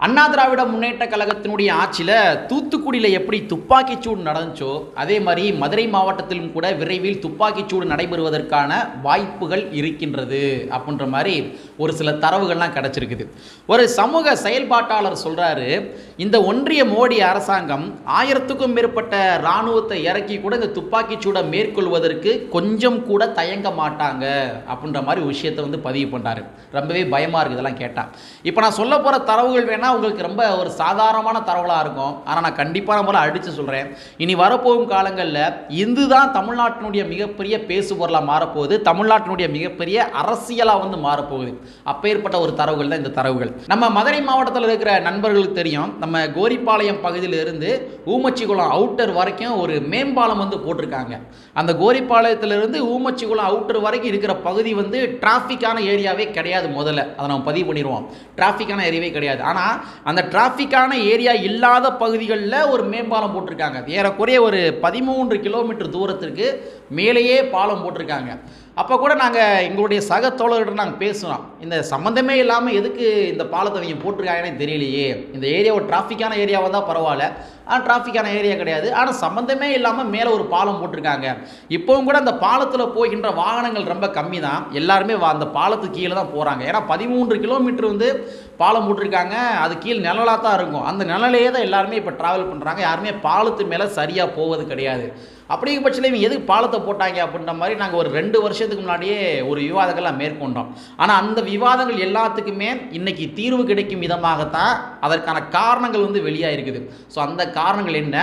அண்ணா திராவிட முன்னேற்ற கழகத்தினுடைய ஆட்சியில் தூத்துக்குடியில் எப்படி துப்பாக்கிச்சூடு நடந்துச்சோ அதே மாதிரி மதுரை மாவட்டத்திலும் கூட விரைவில் துப்பாக்கிச்சூடு நடைபெறுவதற்கான வாய்ப்புகள் இருக்கின்றது அப்படின்ற மாதிரி ஒரு சில தரவுகள்லாம் கிடச்சிருக்குது. ஒரு சமூக செயல்பாட்டாளர் சொல்கிறாரு இந்த ஒன்றிய மோடி அரசாங்கம் ஆயிரத்துக்கும் மேற்பட்ட இராணுவத்தை இறக்கி கூட இந்த துப்பாக்கிச்சூடை மேற்கொள்வதற்கு கொஞ்சம் கூட தயங்க மாட்டாங்க அப்படின்ற மாதிரி விஷயத்தை வந்து பதிவு பண்ணுறாரு ரொம்பவே பயமாக இருக்குது இதெல்லாம் கேட்டால் இப்போ நான் சொல்ல போகிற தரவுகள் வேணால் உங்களுக்கு ரொம்ப ஒரு சாதாரணமான தரவலாக இருக்கும். ஆனால் நான் கண்டிப்பான முறை அடித்து சொல்கிறேன் இனி வரப்போகும் காலங்களில் இந்து தான் தமிழ்நாட்டினுடைய மிகப்பெரிய பேசுபொருளாக மாறப்போகுது. தமிழ்நாட்டினுடைய மிகப்பெரிய அரசியலாக வந்து மாறப்போகுது. அப்பேற்பட்ட ஒரு தரவுகள் தான் இந்த தரவுகள். நம்ம மதுரை மாவட்டத்தில் இருக்கிற நண்பர்களுக்கு தெரியும். நம்ம கோரிப்பாளையம் பகுதியிலிருந்து ஊமச்சிக்குளம் அவுட்டர் வரைக்கும் ஒரு மேம்பாலம் வந்து போட்டிருக்காங்க. அந்த கோரிப்பாளையத்திலிருந்து ஊமச்சிக்குளம் அவுட்டர் வரைக்கும் இருக்கிற பகுதி வந்து டிராஃபிக்கான ஏரியாவே கிடையாது முதல்ல. அதை நம்ம பதிவு பண்ணிடுவோம். டிராஃபிக்கான ஏரியாவே கிடையாது. ஆனால் அந்த டிராஃபிக்கான ஏரியா இல்லாத பகுதிகளில் ஒரு மேம்பாலம் போட்டிருக்காங்க. ஏறக்குறைய ஒரு பதிமூன்று கிலோமீட்டர் தூரத்திற்கு மேலேயே பாலம் போட்டிருக்காங்க. அப்போ கூட நாங்கள் எங்களுடைய சக தோழர்கிட்ட நாங்கள் பேசுகிறோம் இந்த சம்மந்தமே இல்லாமல் எதுக்கு இந்த பாலத்தை அவங்க போட்டிருக்காங்கன்னு தெரியலையே. இந்த ஏரியா ஒரு டிராஃபிக்கான ஏரியாவாக தான் பரவாயில்ல. ஆனால் டிராஃபிக்கான ஏரியா கிடையாது. ஆனால் சம்மந்தமே இல்லாமல் மேலே ஒரு பாலம் போட்டிருக்காங்க. இப்போவும் கூட அந்த பாலத்தில் போகின்ற வாகனங்கள் ரொம்ப கம்மி தான் எல்லாருமே வா- அந்த பாலத்துக்கு கீழே தான் போகிறாங்க ஏன்னா பதிமூன்று கிலோமீட்டர் வந்து பாலம் போட்டிருக்காங்க. அது கீழ் நிழலாக தான் இருக்கும். அந்த நிழலையே தான் எல்லாருமே இப்போ ட்ராவல் பண்ணுறாங்க யாருமே பாலத்து மேலே சரியாக போவது கிடையாது. அப்படிங்கிற பட்சத்தில் இவங்க எதுக்கு பாலத்தை போட்டாங்க அப்படின்ற மாதிரி நாங்கள் ஒரு ரெண்டு வருஷத்துக்கு முன்னாடியே ஒரு விவாதங்கள்லாம் மேற்கொண்டோம். ஆனால் அந்த விவாதங்கள் எல்லாத்துக்குமே இன்னைக்கு தீர்வு கிடைக்கும் விதமாகத்தான் அதற்கான காரணங்கள் வந்து வெளியாக இருக்குது ஸோ அந்த காரணங்கள் என்ன?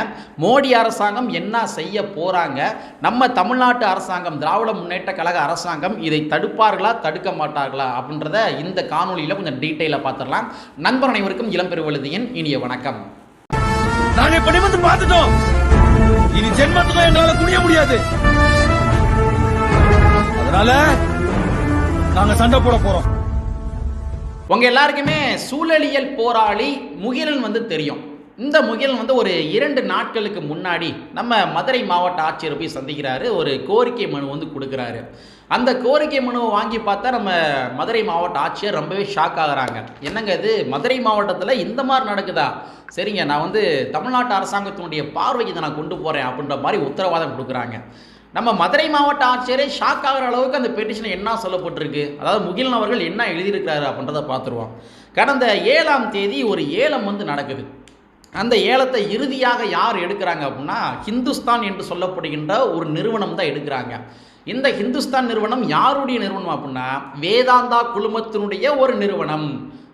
மோடி அரசாங்கம் என்ன செய்ய போகிறாங்க நம்ம தமிழ்நாட்டு அரசாங்கம் திராவிட முன்னேற்ற கழக அரசாங்கம் இதை தடுப்பார்களா தடுக்க மாட்டார்களா? அப்படின்றத இந்த காணொலியில் கொஞ்சம் டீட்டெயிலாக பார்த்துடலாம். நண்பர் அனைவருக்கும் இளம்பெருவழுதியின் இனிய வணக்கம். நாங்கள் இப்ப பார்த்துட்டோம். இனி ஜென்மத்துக்கும் என்னால் குனிய முடியாது. அதனால நாங்க சண்டை போட போறோம். உங்க எல்லாருக்குமே சூழலியல் போராளி முகிலன் வந்து தெரியும். இந்த முகிலன் வந்து ஒரு இரண்டு நாட்களுக்கு முன்னாடி நம்ம மதுரை மாவட்ட ஆட்சியர் போய் சந்திக்கிறாரு. ஒரு கோரிக்கை மனு வந்து கொடுக்குறாரு. அந்த கோரிக்கை மனுவை வாங்கி பார்த்தா நம்ம மதுரை மாவட்ட ஆட்சியர் ரொம்பவே ஷாக் ஆகுறாங்க. என்னங்க இது? மதுரை மாவட்டத்தில் இந்த மாதிரி நடக்குதா? சரிங்க நான் வந்து தமிழ்நாட்டு அரசாங்கத்தினுடைய பார்வைக்கு இதை நான் கொண்டு போகிறேன் அப்படின்ற மாதிரி உத்தரவாதம் கொடுக்குறாங்க. நம்ம மதுரை மாவட்ட ஆட்சியரை ஷாக் ஆகிற அளவுக்கு அந்த பெட்டிஷனை என்ன சொல்லப்பட்டிருக்கு? அதாவது முகிலன் அவர்கள் என்ன எழுதியிருக்கிறாரு அப்படின்றத பார்த்துருவோம். கடந்த ஏழாம் தேதி ஒரு ஏலம் வந்து நடக்குது. அந்த ஏலத்தை இறுதியாக யார் எடுக்கிறாங்க அப்படின்னா ஹிந்துஸ்தான் என்று சொல்லப்படுகின்ற ஒரு நிறுவனம் தான் எடுக்கிறாங்க. இந்த ஹிந்துஸ்தான் நிறுவனம் யாருடைய நிறுவனம் அப்படின்னா வேதாந்தா குழுமத்தினுடைய ஒரு நிறுவனம்.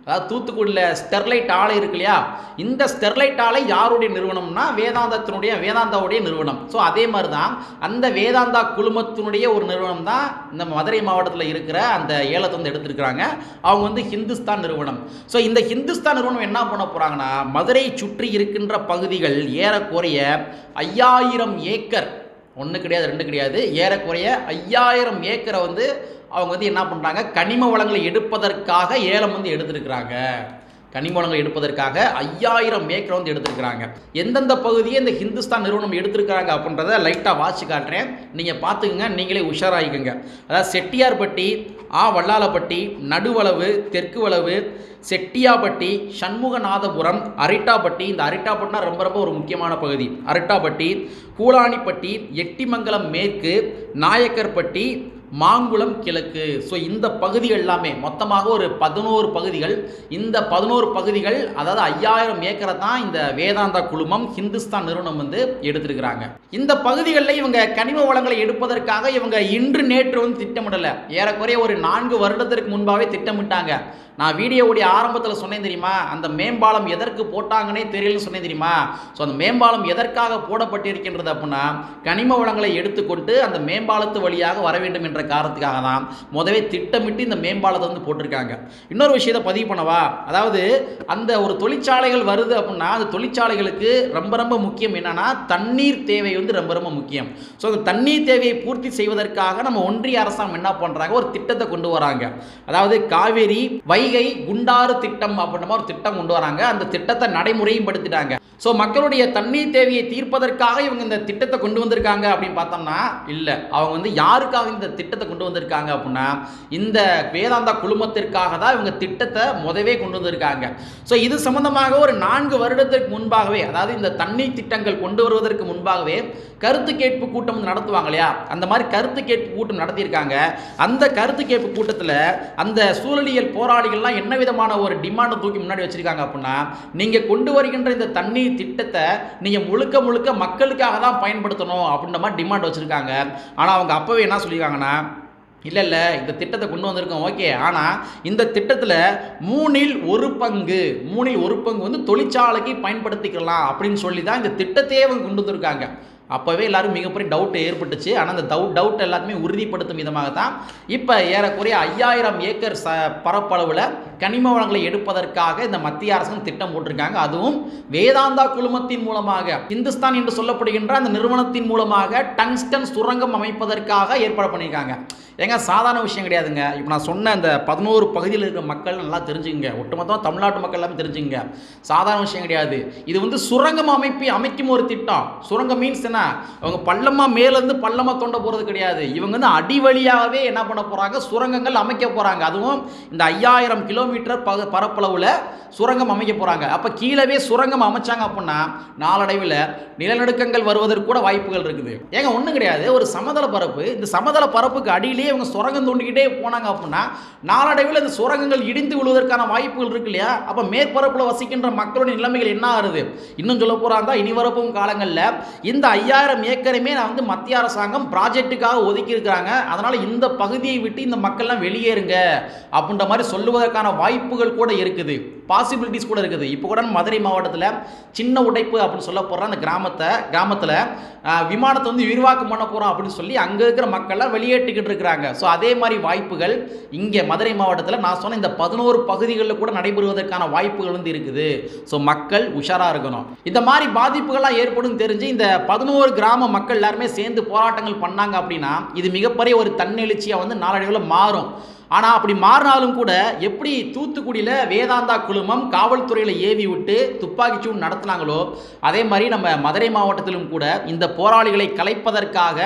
அதாவது தூத்துக்குடியில் ஸ்டெர்லைட் ஆலை இருக்கு இல்லையா? இந்த ஸ்டெர்லைட் ஆலை யாருடைய நிறுவனம்னா வேதாந்தத்தினுடைய வேதாந்தாவுடைய நிறுவனம். ஸோ அதே மாதிரி தான் அந்த வேதாந்தா குழுமத்தினுடைய ஒரு நிறுவனம் தான் இந்த மதுரை மாவட்டத்தில் இருக்கிற அந்த ஏலத்தை வந்து எடுத்திருக்கிறாங்க. அவங்க வந்து ஹிந்துஸ்தான் நிறுவனம். ஸோ இந்த ஹிந்துஸ்தான் நிறுவனம் என்ன பண்ண போகிறாங்கன்னா மதுரையை சுற்றி இருக்கின்ற பகுதிகள் ஏறக்குறைய ஐயாயிரம் ஏக்கர். ஒன்று கிடையாது ரெண்டு கிடையாது. ஏறக்குறைய ஐயாயிரம் ஏக்கரை வந்து அவங்க வந்து என்ன பண்ணுறாங்க கனிம வளங்களை எடுப்பதற்காக ஏலம் வந்து எடுத்திருக்கிறாங்க. கனிம வளங்களை எடுப்பதற்காக ஐயாயிரம் ஏக்கர் வந்து எடுத்திருக்கிறாங்க. எந்தெந்த பகுதியை இந்த ஹிந்துஸ்தான் நிறுவனம் எடுத்திருக்கிறாங்க அப்படின்றத லைட்டாக வாட்சி காட்டுறேன். நீங்கள் பார்த்துக்குங்க நீங்களே உஷாராயிக்குங்க. அதாவது செட்டியார்பட்டி ஆ வல்லாலப்பட்டி நடுவளவு தெற்கு வளவு செட்டியாப்பட்டி சண்முகநாதபுரம் அரிட்டாப்பட்டி இந்த அரிட்டாப்பட்டினா ரொம்ப ரொம்ப ஒரு முக்கியமான பகுதி. அரிட்டாப்பட்டி கூலானிப்பட்டி எட்டிமங்கலம் மேற்கு நாயக்கர்பட்டி மாங்குளம் கிழக்கு. ஸோ இந்த பகுதிகள் எல்லாமே மொத்தமாக ஒரு பதினோரு பகுதிகள். இந்த பதினோரு பகுதிகள் அதாவது ஐயாயிரம் ஏக்கரை தான் இந்த வேதாந்தா குழுமம் ஹிந்துஸ்தான் நிறுவனம் வந்து எடுத்திருக்கிறாங்க. இந்த பகுதிகளில் இவங்க கனிம வளங்களை எடுப்பதற்காக இவங்க இன்று நேற்று வந்து திட்டமிடலை. ஏறக்குறைய ஒரு நான்கு வருடத்திற்கு முன்பாகவே திட்டமிட்டாங்க. நான் வீடியோவுடைய ஆரம்பத்தில் சொன்னேன் தெரியுமா? அந்த மேம்பாலம் எதற்கு போட்டாங்கன்னே தெரியலன்னு சொன்னேன் தெரியுமா? ஸோ அந்த மேம்பாலம் எதற்காக போடப்பட்டிருக்கின்றது அப்படின்னா கனிம வளங்களை எடுத்துக்கொண்டு அந்த மேம்பாலத்து வழியாக வர வேண்டும் என்ற காரணத்துக்காக தான் முதவே திட்டமிட்டு இந்த மேம்பாலத்தை வந்து போட்டிருக்காங்க. இன்னொரு விஷயத்தை பதிவு பண்ணவா? அதாவது அந்த ஒரு தொழிற்சாலைகள் வருது அப்படின்னா அந்த தொழிற்சாலைகளுக்கு ரொம்ப ரொம்ப முக்கியம் என்னன்னா தண்ணீர் தேவை வந்து ரொம்ப ரொம்ப முக்கியம். ஸோ அந்த தண்ணீர் தேவையை பூர்த்தி செய்வதற்காக நம்ம ஒன்றிய அரசாங்கம் என்ன பண்ணுறாங்க ஒரு திட்டத்தை கொண்டு வராங்க. அதாவது காவேரி வைகை குண்டாறு திட்டம் அப்படின்ற ஒரு திட்டம் கொண்டு வராங்க. அந்த திட்டத்தை நடைமுறையும் படுத்திட்டாங்க. ஸோ மக்களுடைய தண்ணீர் தேவையை தீர்ப்பதற்காக இவங்க இந்த திட்டத்தை கொண்டு வந்திருக்காங்க அப்படின்னு பார்த்தோம்னா இல்லை. அவங்க வந்து யாருக்காக இந்த திட்டம் திட்டத்தை கொண்டு வந்திருக்காங்க அப்படின்னா இந்த வேதாந்தா குழுமத்திற்காக தான் இவங்க திட்டத்தை முதவே கொண்டு வந்திருக்காங்க. ஸோ இது சம்பந்தமாக ஒரு நான்கு வருடத்திற்கு முன்பாகவே அதாவது இந்த தண்ணீர் திட்டங்கள் கொண்டு வருவதற்கு முன்பாகவே கருத்து கேட்பு கூட்டம் நடத்துவாங்க இல்லையா? அந்த மாதிரி கருத்து கேட்பு கூட்டம் நடத்தியிருக்காங்க. அந்த கருத்து கேட்பு கூட்டத்தில் அந்த சூழலியல் போராளிகள்லாம் என்ன விதமான ஒரு டிமாண்டை தூக்கி முன்னாடி வச்சிருக்காங்க அப்படின்னா நீங்கள் கொண்டு வருகின்ற இந்த தண்ணீர் திட்டத்தை நீங்கள் முழுக்க முழுக்க மக்களுக்காக தான் பயன்படுத்தணும் அப்படின்ற மாதிரி டிமாண்ட் வச்சுருக்காங்க. ஆனால் அவங்க அப்போவே என்ன சொல்லியிருக்காங்கன்னா இல்லை இல்லை இந்த திட்டத்தை கொண்டு வந்திருக்கோம் ஓகே ஆனால் இந்த திட்டத்தில் மூணில் ஒரு பங்கு மூணில் ஒரு பங்கு வந்து தொழிற்சாலைக்கு பயன்படுத்திக்கலாம் அப்படின்னு சொல்லி தான் இந்த திட்டத்தையே அவங்க கொண்டு வந்திருக்காங்க. அப்போவே எல்லாரும் மிகப்பெரிய டவுட் ஏற்பட்டுச்சு. ஆனால் அந்த டவுட் டவுட் எல்லாத்தையுமே உறுதிப்படுத்தும் விதமாக தான் இப்போ ஏறக்குறைய ஐயாயிரம் ஏக்கர் ச பரப்பளவில் கனிம வளங்களை எடுப்பதற்காக இந்த மத்திய அரசு திட்டம் போட்டிருக்காங்க. அதுவும் வேதாந்தா குழுமத்தின் மூலமாக இந்துஸ்தான் என்று சொல்லப்படுகின்ற அந்த நிறுவனத்தின் மூலமாக டங்ஸ்டன் சுரங்கம் அமைப்பதற்காக ஏற்பாடு பண்ணியிருக்காங்க. ஏங்க சாதாரண விஷயம் கிடையாதுங்க. இப்போ நான் சொன்ன அந்த பதினோரு பகுதியில் இருக்கிற மக்கள் நல்லா தெரிஞ்சுக்கங்க. ஒட்டுமொத்தமாக தமிழ்நாட்டு மக்கள் எல்லாமே தெரிஞ்சுங்க சாதாரண விஷயம் கிடையாது. இது வந்து சுரங்கம் அமைப்பை அமைக்கும் ஒரு திட்டம். சுரங்கம் மீன்ஸ் என்ன? அவங்க பள்ளமாக மேலேருந்து பள்ளமாக தோண்ட போகிறது கிடையாது. இவங்க வந்து அடி வழியாகவே என்ன பண்ண போகிறாங்க சுரங்கங்கள் அமைக்க போகிறாங்க அதுவும் இந்த ஐயாயிரம் கிலோமீட்டர் பக பரப்பளவில் சுரங்கம் அமைக்க போகிறாங்க அப்போ கீழவே சுரங்கம் அமைச்சாங்க அப்படின்னா நாளடைவில் நிலநடுக்கங்கள் வருவதற்கு கூட வாய்ப்புகள் இருக்குது. ஏங்க ஒன்றும் கிடையாது. ஒரு சமதள பரப்பு இந்த சமதள பரப்புக்கு அடியிலே அடியிலேயே இவங்க சுரங்கம் தோண்டிக்கிட்டே போனாங்க அப்படின்னா நாளடைவில் இந்த சுரங்கங்கள் இடிந்து விழுவதற்கான வாய்ப்புகள் இருக்கு இல்லையா? அப்போ மேற்பரப்பில் வசிக்கின்ற மக்களுடைய நிலைமைகள் என்ன ஆகுது? இன்னும் சொல்ல போகிறாங்க இனி வரப்பும் காலங்களில் இந்த ஐயாயிரம் ஏக்கரையுமே நான் வந்து மத்திய அரசாங்கம் ப்ராஜெக்ட்டுக்காக ஒதுக்கி இருக்கிறாங்க அதனால் இந்த பகுதியை விட்டு இந்த மக்கள்லாம் வெளியேறுங்க. அப்படின்ற மாதிரி சொல்லுவதற்கான வாய்ப்புகள் கூட இருக்குது. பாசிபிலிட்டிஸ் கூட இருக்குது. இப்போ கூட மதுரை மாவட்டத்தில் சின்ன உடைப்பு அப்படின்னு சொல்ல போகிற அந்த கிராமத்தை கிராமத்தில் விமானத்தை வந்து விரிவாக்கம் பண்ண போகிறோம் அப்படின்னு சொல்லி அங்கே இருக்கிற மக்கள்லாம் வெளியேற்றிக்கிட்டு இருக்கிறாங்க. ஸோ அதே மாதிரி வாய்ப்புகள் இங்கே மதுரை மாவட்டத்தில் நான் சொன்ன இந்த பதினோரு பகுதிகளில் கூட நடைபெறுவதற்கான வாய்ப்புகள் வந்து இருக்குது. ஸோ மக்கள் உஷாராக இருக்கணும். இந்த மாதிரி பாதிப்புகள்லாம் ஏற்படும் தெரிஞ்சு இந்த பதினோரு கிராம மக்கள் எல்லாருமே சேர்ந்து போராட்டங்கள் பண்ணாங்க அப்படின்னா இது மிகப்பெரிய ஒரு தன்னெழுச்சியாக வந்து நாளடைவில் மாறும். ஆனால் அப்படி மாறினாலும் கூட எப்படி தூத்துக்குடியில் வேதாந்தா குழுமம் காவல்துறையில் ஏவி விட்டு துப்பாக்கிச்சூடு நடத்தினாங்களோ அதே மாதிரி நம்ம மதுரை மாவட்டத்திலும் கூட இந்த போராளிகளை கலைப்பதற்காக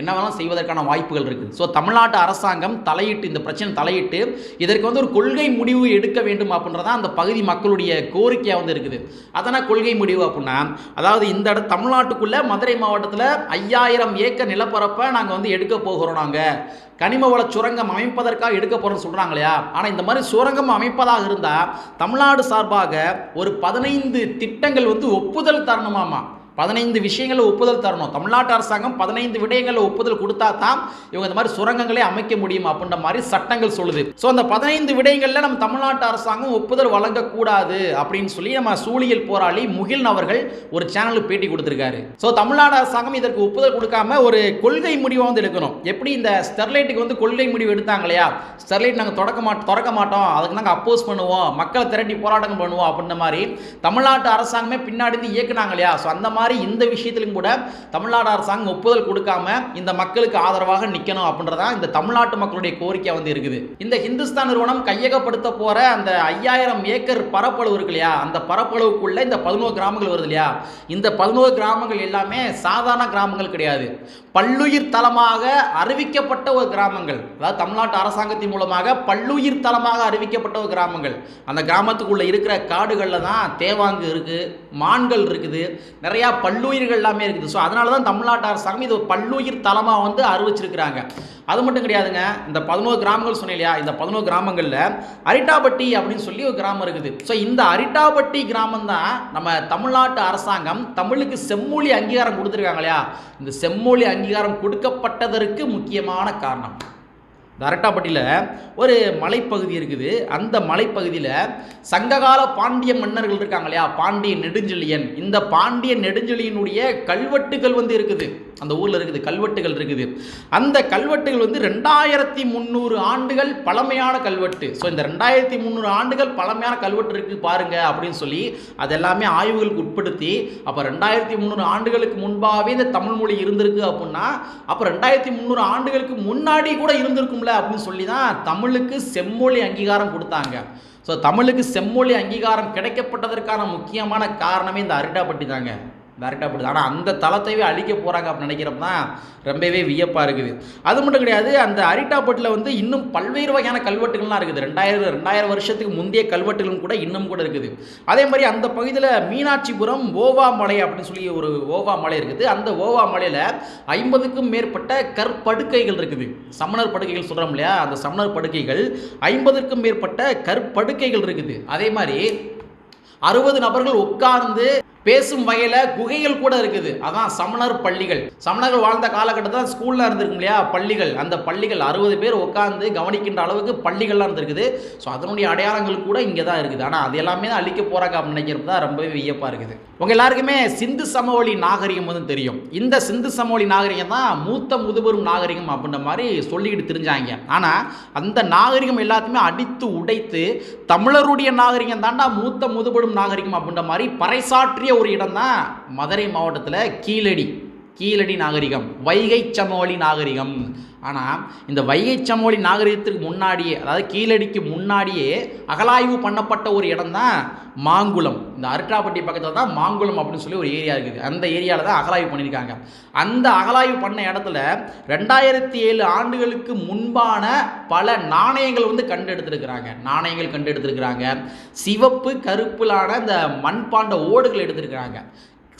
என்ன வேணாலும் செய்வதற்கான வாய்ப்புகள் இருக்குது. ஸோ தமிழ்நாட்டு அரசாங்கம் தலையிட்டு இந்த பிரச்சனை தலையிட்டு இதற்கு வந்து ஒரு கொள்கை முடிவு எடுக்க வேண்டும் அப்படின்றதான் அந்த பகுதி மக்களுடைய கோரிக்கையாக வந்து இருக்குது. அதனால் கொள்கை முடிவு அப்படின்னா அதாவது இந்த இட தமிழ்நாட்டுக்குள்ளே மதுரை மாவட்டத்தில் ஐயாயிரம் ஏக்கர் நிலப்பரப்பை நாங்கள் வந்து எடுக்க போகிறோம் நாங்கள் கனிம வள சுரங்கம் அமைப்பதற்காக எடுக்க போகிறோம்னு சொல்கிறாங்க இல்லையா ஆனால் இந்த மாதிரி சுரங்கம் அமைப்பதாக இருந்தால் தமிழ்நாடு சார்பாக ஒரு பதினைந்து திட்டங்கள் வந்து ஒப்புதல் தரணுமாமா? பதினைந்து விஷயங்களில் ஒப்புதல் தரணும். தமிழ்நாட்டு அரசாங்கம் பதினைந்து விடயங்களில் ஒப்புதல் கொடுத்தா தான் இவங்க இந்த மாதிரி சுரங்கங்களே அமைக்க முடியும் அப்படின்ற மாதிரி சட்டங்கள் சொல்லுது. ஸோ அந்த பதினைந்து விடயங்களில் நம்ம தமிழ்நாட்டு அரசாங்கம் ஒப்புதல் வழங்கக்கூடாது அப்படின்னு சொல்லி நம்ம சூழியல் போராளி முகில் அவர்கள் ஒரு சேனலுக்கு பேட்டி கொடுத்துருக்காரு. ஸோ தமிழ்நாடு அரசாங்கம் இதற்கு ஒப்புதல் கொடுக்காம ஒரு கொள்கை முடிவை வந்து எடுக்கணும். எப்படி இந்த ஸ்டெர்லைட்டுக்கு வந்து கொள்கை முடிவு எடுத்தாங்க இல்லையா? ஸ்டெர்லைட் நாங்கள் தொடக்க மாட்டோம் திறக்க மாட்டோம். அதுக்கு நாங்கள் அப்போஸ் பண்ணுவோம். மக்களை திரட்டி போராட்டம் பண்ணுவோம் அப்படின்ற மாதிரி தமிழ்நாட்டு அரசாங்கமே பின்னாடி இருந்து இயக்குனாங்க இல்லையா? ஸோ அந்த மாதிரி மாதிரி இந்த விஷயத்திலும் கூட தமிழ்நாடு அரசாங்கம் ஒப்புதல் கொடுக்காம இந்த மக்களுக்கு ஆதரவாக நிற்கணும் அப்படின்றதான் இந்த தமிழ்நாட்டு மக்களுடைய கோரிக்கை வந்து இருக்குது. இந்த ஹிந்துஸ்தான் நிறுவனம் கையகப்படுத்த போற அந்த ஐயாயிரம் ஏக்கர் பரப்பளவு இருக்கு இல்லையா? அந்த பரப்பளவுக்குள்ள இந்த பதினோரு கிராமங்கள் வருது இல்லையா? இந்த பதினோரு கிராமங்கள் எல்லாமே சாதாரண கிராமங்கள் கிடையாது. பல்லுயிர் தலமாக அறிவிக்கப்பட்ட ஒரு கிராமங்கள். அதாவது தமிழ்நாட்டு அரசாங்கத்தின் மூலமாக பல்லுயிர் தலமாக அறிவிக்கப்பட்ட ஒரு கிராமங்கள். அந்த கிராமத்துக்குள்ள இருக்கிற காடுகளில் தான் தேவாங்கு இருக்குது மான்கள் இருக்குது நிறையா பல்லுயிர்கள் எல்லாமே இருக்குது. ஸோ அதனால தான் தமிழ்நாட்டு அரசாங்கம் இது ஒரு பல்லுயிர் தலமாக வந்து அறிவிச்சிருக்கிறாங்க. அது மட்டும் கிடையாதுங்க இந்த பதினோரு கிராமங்கள் சொன்னேன் இல்லையா? இந்த பதினோரு கிராமங்களில் அரிட்டாபட்டி அப்படின்னு சொல்லி ஒரு கிராமம் இருக்குது. ஸோ இந்த அரிட்டாபட்டி கிராமம் தான் நம்ம தமிழ்நாட்டு அரசாங்கம் தமிழுக்கு செம்மொழி அங்கீகாரம் கொடுத்துருக்காங்க இல்லையா? இந்த செம்மொழி அங்கீகாரம் கொடுக்கப்பட்டதற்கு முக்கியமான காரணம். அரட்டாப்பட்டியில் ஒரு மலைப்பகுதி இருக்குது. அந்த மலைப்பகுதியில் சங்ககால பாண்டிய மன்னர்கள் இருக்காங்க இல்லையா? பாண்டிய நெடுஞ்செழியன். இந்த பாண்டிய நெடுஞ்செழியனுடைய கல்வெட்டுகள் வந்து இருக்குது. அந்த ஊரில் இருக்குது கல்வெட்டுகள் இருக்குது. அந்த கல்வெட்டுகள் வந்து ரெண்டாயிரத்தி முந்நூறு ஆண்டுகள் பழமையான கல்வெட்டு. ஸோ இந்த ரெண்டாயிரத்தி முந்நூறு ஆண்டுகள் பழமையான கல்வெட்டு இருக்குது பாருங்கள் அப்படின்னு சொல்லி அதெல்லாமே ஆய்வுகளுக்கு உட்படுத்தி அப்போ ரெண்டாயிரத்தி முந்நூறு ஆண்டுகளுக்கு முன்பாகவே இந்த தமிழ் மொழி இருந்திருக்கு அப்படின்னா அப்போ ரெண்டாயிரத்தி முந்நூறு ஆண்டுகளுக்கு முன்னாடி கூட இருந்திருக்கும் இருந்திருக்கும்ல அப்படின்னு சொல்லி தான் தமிழுக்கு செம்மொழி அங்கீகாரம் கொடுத்தாங்க. ஸோ தமிழுக்கு செம்மொழி அங்கீகாரம் கிடைக்கப்பட்டதற்கான முக்கியமான காரணமே இந்த அரிட்டாப்பட்டி தாங்க டேரெக்டாக போடுது. ஆனால் அந்த தளத்தையே அழிக்க போகிறாங்க அப்படின்னு நினைக்கிறப்ப தான் ரொம்பவே வியப்பாக இருக்குது. அது மட்டும் கிடையாது அந்த அரிட்டாப்பட்டில் வந்து இன்னும் பல்வேறு வகையான கல்வெட்டுகள்லாம் இருக்குது. ரெண்டாயிரம் ரெண்டாயிரம் வருஷத்துக்கு முந்தைய கல்வெட்டுகளும் கூட இன்னும் கூட இருக்குது. அதே மாதிரி அந்த பகுதியில் மீனாட்சிபுரம் ஓவா மலை அப்படின்னு சொல்லி ஒரு ஓவா மலை இருக்குது. அந்த ஓவா மலையில் ஐம்பதுக்கும் மேற்பட்ட கற்படுக்கைகள் இருக்குது. சமணர் படுக்கைகள் சொல்கிறோம் இல்லையா? அந்த சமணர் படுக்கைகள் ஐம்பதுக்கும் மேற்பட்ட கற்படுக்கைகள் இருக்குது. அதே மாதிரி அறுபது நபர்கள் உட்கார்ந்து பேசும் வகையில் குகைகள் கூட இருக்குது. அதான் சமணர் பள்ளிகள். சமணர்கள் வாழ்ந்த காலகட்டத்தில் ஸ்கூலில் இருந்திருக்கும் இல்லையா? பள்ளிகள். அந்த பள்ளிகள் அறுபது பேர் உட்காந்து கவனிக்கின்ற அளவுக்கு பள்ளிகள்லாம் இருந்திருக்குது. ஸோ அதனுடைய அடையாளங்கள் கூட இங்கே தான் இருக்குது. ஆனால் அது எல்லாமே தான் அழிக்க போகிறாங்க அப்படின்னு நினைக்கிறப்ப தான் ரொம்பவே வியப்பாக இருக்குது. உங்கள் எல்லாருக்குமே சிந்து சமவெளி நாகரிகம் வந்து தெரியும். இந்த சிந்து சமவெளி நாகரிகம் தான் மூத்த முதுபெரும் நாகரிகம் அப்படின்ற மாதிரி சொல்லிக்கிட்டு தெரிஞ்சாங்க. ஆனால் அந்த நாகரிகம் எல்லாத்தையுமே அடித்து உடைத்து தமிழருடைய நாகரிகம் தாண்டா மூத்த முதுபெரும் நாகரிகம் அப்படின்ற மாதிரி பறைசாற்றிய ஒரு இடம் தான் மதுரை மாவட்டத்தில் கீழடி. கீழடி நாகரிகம் வைகை சமவெளி நாகரிகம். ஆனால் இந்த வைகை சமவெளி நாகரிகத்துக்கு முன்னாடியே அதாவது கீழடிக்கு முன்னாடியே அகலாய்வு பண்ணப்பட்ட ஒரு இடம் தான் மாங்குளம். இந்த அருட்டாப்பட்டி பக்கத்தில் தான் மாங்குளம் அப்படின்னு சொல்லி ஒரு ஏரியா இருக்குது. அந்த ஏரியாவில் தான் அகலாய்வு பண்ணியிருக்காங்க. அந்த அகலாய்வு பண்ண இடத்துல ரெண்டாயிரத்தி ஏழு ஆண்டுகளுக்கு முன்பான பல நாணயங்கள் வந்து கண்டெடுத்திருக்கிறாங்க. நாணயங்கள் கண்டெடுத்திருக்கிறாங்க. சிவப்பு கருப்பிலான இந்த மண்பாண்ட ஓடுகள் எடுத்திருக்கிறாங்க.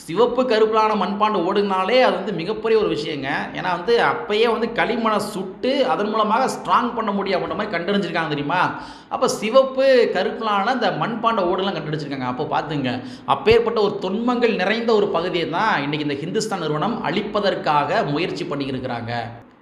சிவப்பு கருப்பிலான மண்பாண்டு ஓடுனாலே அது வந்து மிகப்பெரிய ஒரு விஷயங்க. ஏன்னா வந்து அப்பயே வந்து களிமண்ணை சுட்டு அதன் மூலமாக ஸ்ட்ராங் பண்ண முடியும் அப்படின்ற மாதிரி கண்டறிஞ்சிருக்காங்க தெரியுமா? அப்போ சிவப்பு கருப்பிலான இந்த மண்பாண்ட ஓடுலாம் கண்டுபிடிச்சிருக்காங்க அப்போ பார்த்துங்க. அப்பேற்பட்ட ஒரு தொன்மங்கள் நிறைந்த ஒரு பகுதியை தான் இன்றைக்கி இந்த ஹிந்துஸ்தான் நிறுவனம் அழிப்பதற்காக முயற்சி பண்ணியிருக்கிறாங்க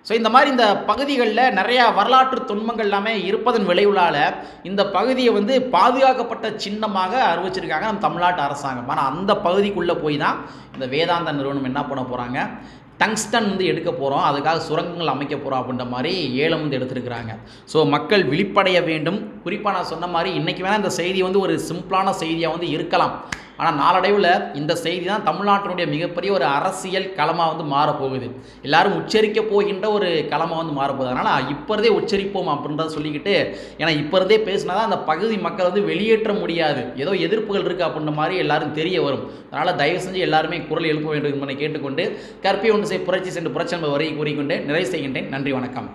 ஸோ இந்த மாதிரி இந்த பகுதிகளில் நிறையா வரலாற்று துன்பங்கள் எல்லாமே இருப்பதன் விளைவுலால் இந்த பகுதியை வந்து பாதுகாக்கப்பட்ட சின்னமாக அறிவிச்சிருக்காங்க நம்ம தமிழ்நாட்டு அரசாங்கம். ஆனால் அந்த பகுதிக்குள்ளே போய் தான் இந்த வேதாந்த நிறுவனம் என்ன பண்ண போகிறாங்க டங்ஸ்டன் வந்து எடுக்க போகிறோம் அதுக்காக சுரங்கங்கள் அமைக்க போகிறோம் அப்படின்ற மாதிரி ஏலம் வந்து எடுத்திருக்கிறாங்க. ஸோ மக்கள் விழிப்படைய வேண்டும். குறிப்பாக நான் சொன்ன மாதிரி இன்றைக்கி வேணால் இந்த செய்தி வந்து ஒரு சிம்பிளான செய்தியாக வந்து இருக்கலாம். ஆனால் நாளடைவில் இந்த செய்தி தான் தமிழ்நாட்டினுடைய மிகப்பெரிய ஒரு அரசியல் களமாக வந்து மாறப்போகுது. எல்லாரும் உச்சரிக்க போகின்ற ஒரு களமாக வந்து மாறப்போகுது. அதனால் இப்போ இருந்தே உச்சரிப்போம் அப்படின்றத சொல்லிக்கிட்டு ஏன்னா இப்போ இருந்தே பேசினா தான் அந்த பகுதி மக்கள் வந்து வெளியேற்ற முடியாது. ஏதோ எதிர்ப்புகள் இருக்குது அப்படின்ற மாதிரி எல்லாரும் தெரிய வரும். அதனால் தயவு செஞ்சு எல்லாருமே குரல் எழுப்ப வேண்டும் என்பதை கேட்டுக்கொண்டு கற்பி ஒன்று செய் புரட்சி சென்று புரட்சி என்பது வரை கூறிக்கொண்டு நிறைவு செய்கின்றேன். நன்றி வணக்கம்.